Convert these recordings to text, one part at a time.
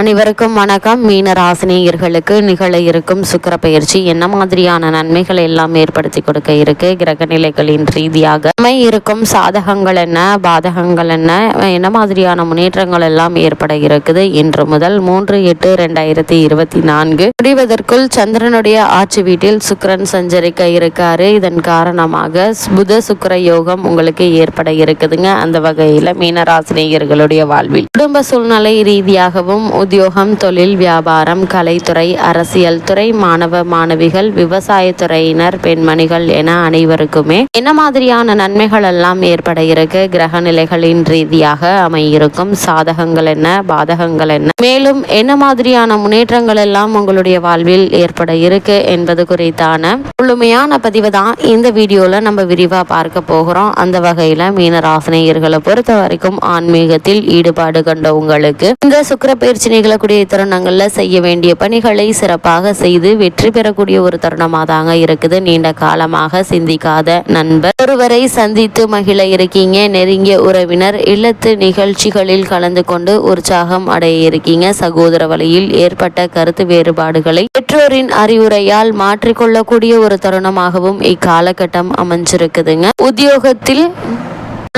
அனைவருக்கும் வணக்கம். மீன ராசினியர்களுக்கு நிகழ இருக்கும் சுக்கிர பயிற்சி என்ன மாதிரியான நன்மைகள் எல்லாம் ஏற்படுத்தி கொடுக்க இருக்கு? கிரக நிலைகளின் ரீதியாக அமை இருக்கும். சாதகங்கள் என்ன? பாதகங்கள் என்ன? என்ன மாதிரியான முன்னேற்றங்கள் எல்லாம் ஏற்பட இருக்குது? இன்று முதல் மூன்று எட்டு ரெண்டாயிரத்தி இருபத்தி நான்கு முடிவதற்குள் சந்திரனுடைய ஆட்சி வீட்டில் சுக்கரன் சஞ்சரிக்க இருக்காரு. இதன் காரணமாக புத சுக்கர யோகம் உங்களுக்கு ஏற்பட இருக்குதுங்க. அந்த வகையில மீன ராசினியர்களுடைய வாழ்வில் குடும்ப சூழ்நிலை ரீதியாகவும் உத்தியோகம் தொழில் வியாபாரம் கலைத்துறை அரசியல் துறை மாணவ மாணவிகள் விவசாயத்துறையினர் பெண்மணிகள் என அனைவருக்குமே என்ன மாதிரியான நன்மைகள் எல்லாம் ஏற்பட இருக்கு? கிரக நிலைகளின் ரீதியாக அமையிருக்கும் சாதகங்கள் என்ன பாதகங்கள் என்ன? மேலும் என்ன மாதிரியான முன்னேற்றங்கள் எல்லாம் உங்களுடைய வாழ்வில் ஏற்பட இருக்கு என்பது குறித்தான முழுமையான பதிவு தான் இந்த வீடியோல நம்ம விரிவா பார்க்க போகிறோம். அந்த வகையில மீனராசினியர்களை பொறுத்த வரைக்கும் ஆன்மீகத்தில் ஈடுபாடு கொண்ட உங்களுக்கு இந்த சுக்கர பயிற்சி நிகழக்கூடிய தருணங்களில் செய்ய வேண்டிய பணிகளை சிறப்பாக செய்து வெற்றி பெறக்கூடிய ஒரு தருணமாக தாங்க இருக்குது. நீண்ட காலமாக சிந்திக்காத நண்பர். ஒருவரை சந்தித்து மகிழ இருக்கீங்க. நெருங்கிய உறவினர் இல்லத்து நிகழ்ச்சிகளில் கலந்து கொண்டு உற்சாகம் அடைய இருக்கீங்க. சகோதர வழியில் ஏற்பட்ட கருத்து வேறுபாடுகளை பெற்றோரின் அறிவுரையால் மாற்றிக்கொள்ளக்கூடிய ஒரு தருணமாகவும் இக்காலகட்டம் அமைஞ்சிருக்குதுங்க. உத்தியோகத்தில்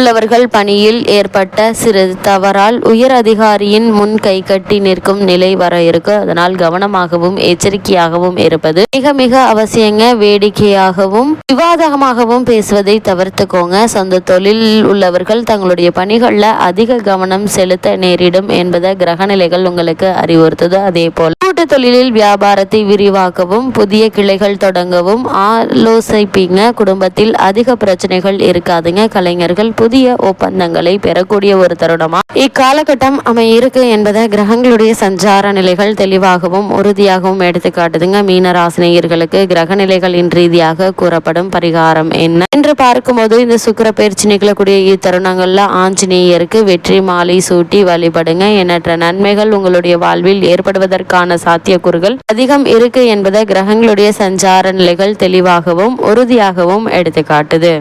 உள்ளவர்கள் பணியில் ஏற்பட்ட சிறு தவறால் உயர் அதிகாரியின் முன் கை கட்டி நிற்கும் நிலை வர இருக்கு. அதனால் கவனமாகவும் எச்சரிக்கையாகவும் இருப்பது மிக மிக அவசியங்க. வேடிக்கையாகவும் விவாதமாகவும் பேசுவதை தவிர்த்துக்கோங்க. சொந்த தொழில் உள்ளவர்கள் தங்களுடைய பணிகளில் அதிக கவனம் செலுத்த நேரிடும் என்பதை கிரகநிலைகள் உங்களுக்கு அறிவுறுத்துது. அதே போல கூட்டு தொழிலில் வியாபாரத்தை விரிவாக்கவும் புதிய கிளைகள் தொடங்கவும் ஆலோசிப்பீங்க. குடும்பத்தில் அதிக பிரச்சனைகள் இருக்காதுங்க. கலைஞர்கள் புதிய ஒப்பந்தங்களை பெறக்கூடிய ஒரு தருணமா? இக்காலகட்டம் அமையிருக்கு என்பதை கிரகங்களுடைய சஞ்சார நிலைகள் தெளிவாகவும் உறுதியாகவும் எடுத்து காட்டுதுங்க மீனராசினியர்களுக்கு கிரக நிலைகளின் ரீதியாக கூறப்படும் பரிகாரம் என்ன? என்று பார்க்கும்போது இந்த சுக்கர பயிற்சி நிகழக்கூடிய இத்தருணங்கள்ல ஆஞ்சநேயருக்கு வெற்றி மாலை சூட்டி வழிபடுங்க. எண்ணற்ற நன்மைகள் உங்களுடைய வாழ்வில் ஏற்படுவதற்கான சாத்தியக்கூறுகள் அதிகம் இருக்கு என்பதை கிரகங்களுடைய சஞ்சார நிலைகள் தெளிவாகவும் உறுதியாகவும் எடுத்து காட்டுது